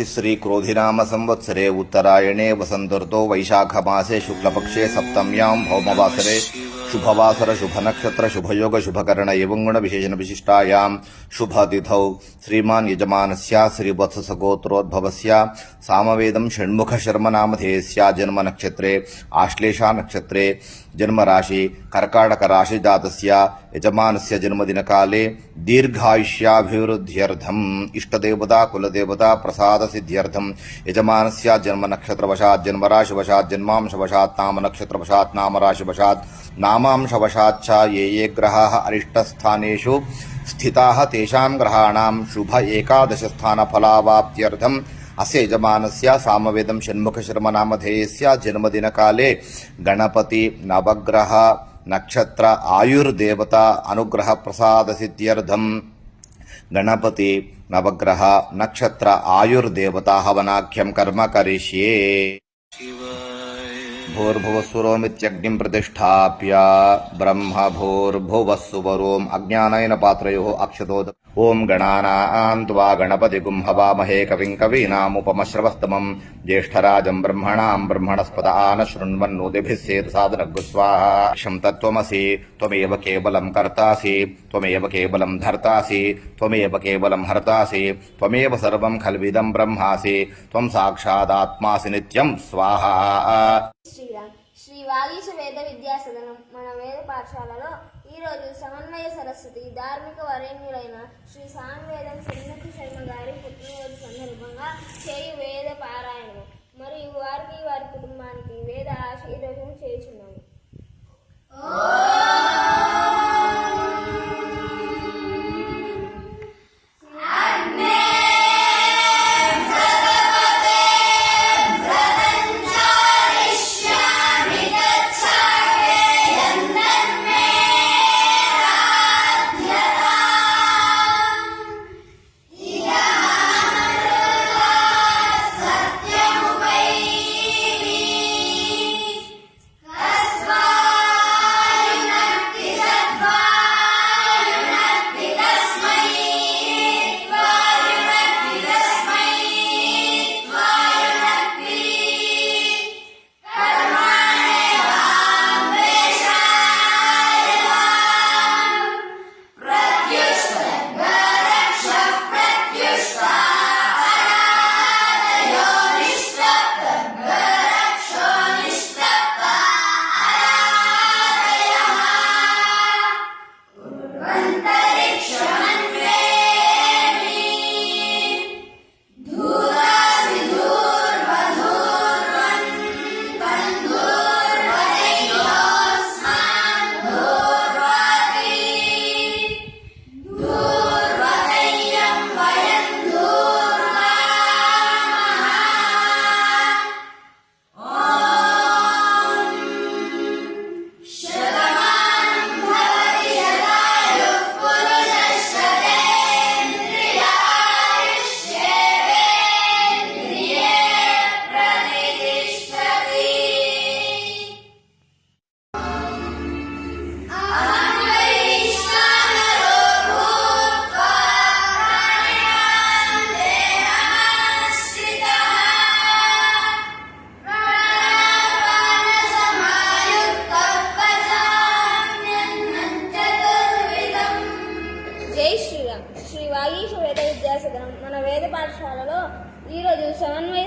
नास्ति श्रीक्रोधिनाम संवत्सरे उत्तरायणे वसन्तर्तो वैशाखमासे शुक्लपक्षे सप्तम्यां भौमवासरे शुभवासर, शुभनक्षत्र, शुभयोग, शुभकर्ण एवं गुणविशेषण विशिष्टायां शुभतिथौ श्रीमान् यजमानस्य श्रीवत्सगोत्रोद्भवस्य सामवेदं षण्मुखशर्मनामधेयस्य जन्मनक्षत्रे आश्लेषा नक्षत्रे जन्मराशि, कर्काटकराशिजातस्य यजमानस्य जन्मदिनकाले दीर्घायुष्याभिवृद्ध्यर्थम्, इष्टदेवता, कुलदेवता, प्रसादसिद्ध्यर्थम्, यजमानस्य जन्मनक्षत्रवशात् जन्मराशिवशात् जन्मांशवशात्, नामनक्षत्रवशात् नामराशिवशात्, नामांशवशात् च ये ये ग्रहाः अरिष्टस्थानेषु स्थिताः तेषां ग्रहाणां शुभ एकादशस्थानफलावाप्त्यर्थम्। अस्य यजमानस्य सामवेदं षण्मुखशर्मनामधेयस्य जन्मदिनकाले गणपति नवग्रह नक्षत्र आयुर्देवता अनुग्रहप्रसादसिद्ध्यर्थम्। गणपति नवग्रह नक्षत्र आयुर्देवता हवनाख्यं कर्म करिष्ये। भूर्भुवस्वरोमित्यग्निं प्रतिष्ठाप्य ब्रह्म भूर्भुवस्सुवरोम् अज्ञानयन पात्रयोः अक्षतोद ॐ गणानां त्वा गणपतिगुं हवामहे कविं कवीनामुपमश्रवस्तमम् ज्येष्ठराजम् ब्रह्मणां ब्रह्मणस्पद आन शृण्वन्नोदिभिः सेदसादनगुस्वाहा क्षं तत्त्वमसि, त्वमेव केवलं कर्तासि, त्वमेव केवलं धर्तासि, त्वमेव केवलं हर्तासि, त्वमेव सर्वं खल्विदं ब्रह्मासि, त्वं साक्षादात्मासि नित्यं स्वाहा। శ్రీరామ్. శ్రీ వాగీశ వేద విద్యా సదనం. మన వేద పాఠశాలలో ఈరోజు సమన్వయ సరస్వతి ధార్మిక వరేణ్యులైన శ్రీ సాంగ్వేదం శ్రీమతి శర్మ గారి పుట్టినరోజు సందర్భంగా చేయు వేద పారాయణం మరియు వారికి వారి కుటుంబానికి వేద ఆశీర్వచనం చేస్తున్నాము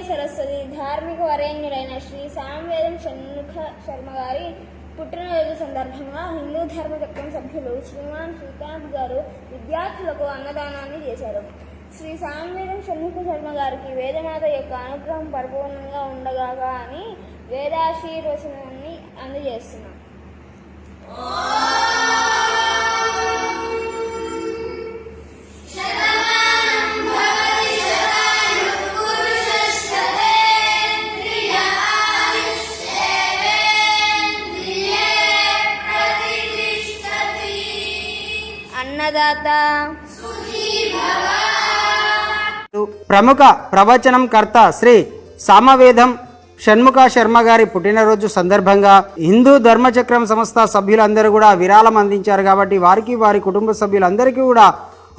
సరస్వతి ధార్మిక వరేణ్యులైన శ్రీ సామవేదం షణ్ముఖ శర్మ గారి పుట్టినరోజు సందర్భంగా హిందూ ధర్మచక్రం సభ్యులు శ్రీమాన్ శ్రీకాంత్ గారు విద్యార్థులకు అన్నదానాన్ని చేశారు. శ్రీ సామవేదం షణ్ముఖ శర్మ గారికి వేదమాత యొక్క అనుగ్రహం పరిపూర్ణంగా ఉండగా అని వేదాశీర్వచనాన్ని అందజేస్తున్నాం. అన్నదాత ప్రముఖ ప్రవచనం కర్త శ్రీ సామవేదం షణ్ముఖ శర్మ గారి పుట్టినరోజు సందర్భంగా హిందూ ధర్మచక్రం సంస్థ సభ్యులందరూ కూడా విరాళం అందించారు కాబట్టి వారికి వారి కుటుంబ సభ్యులందరికీ కూడా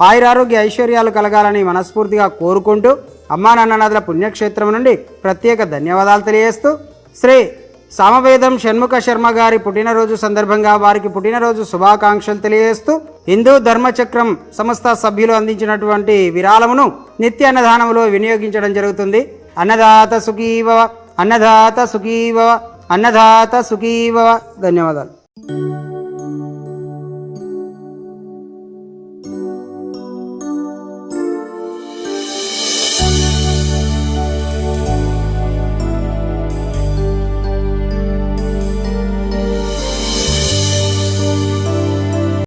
ఆయురారోగ్య ఐశ్వర్యాలు కలగాలని మనస్ఫూర్తిగా కోరుకుంటూ అమ్మా నాన్ననాథుల పుణ్యక్షేత్రం నుండి ప్రత్యేక ధన్యవాదాలు తెలియజేస్తూ శ్రీ సామవేదం షణ్ముఖ శర్మ గారి పుట్టినరోజు సందర్భంగా వారికి పుట్టినరోజు శుభాకాంక్షలు తెలియజేస్తూ హిందూ ధర్మచక్రం సంస్థ సభ్యులు అందించినటువంటి విరాళమును నిత్య అన్నదానములో వినియోగించడం జరుగుతుంది. అన్నదాత సుఖీభవ అన్నదాత సుఖీభవ అన్నదాత సుఖీభవ. ధన్యవాదాలు.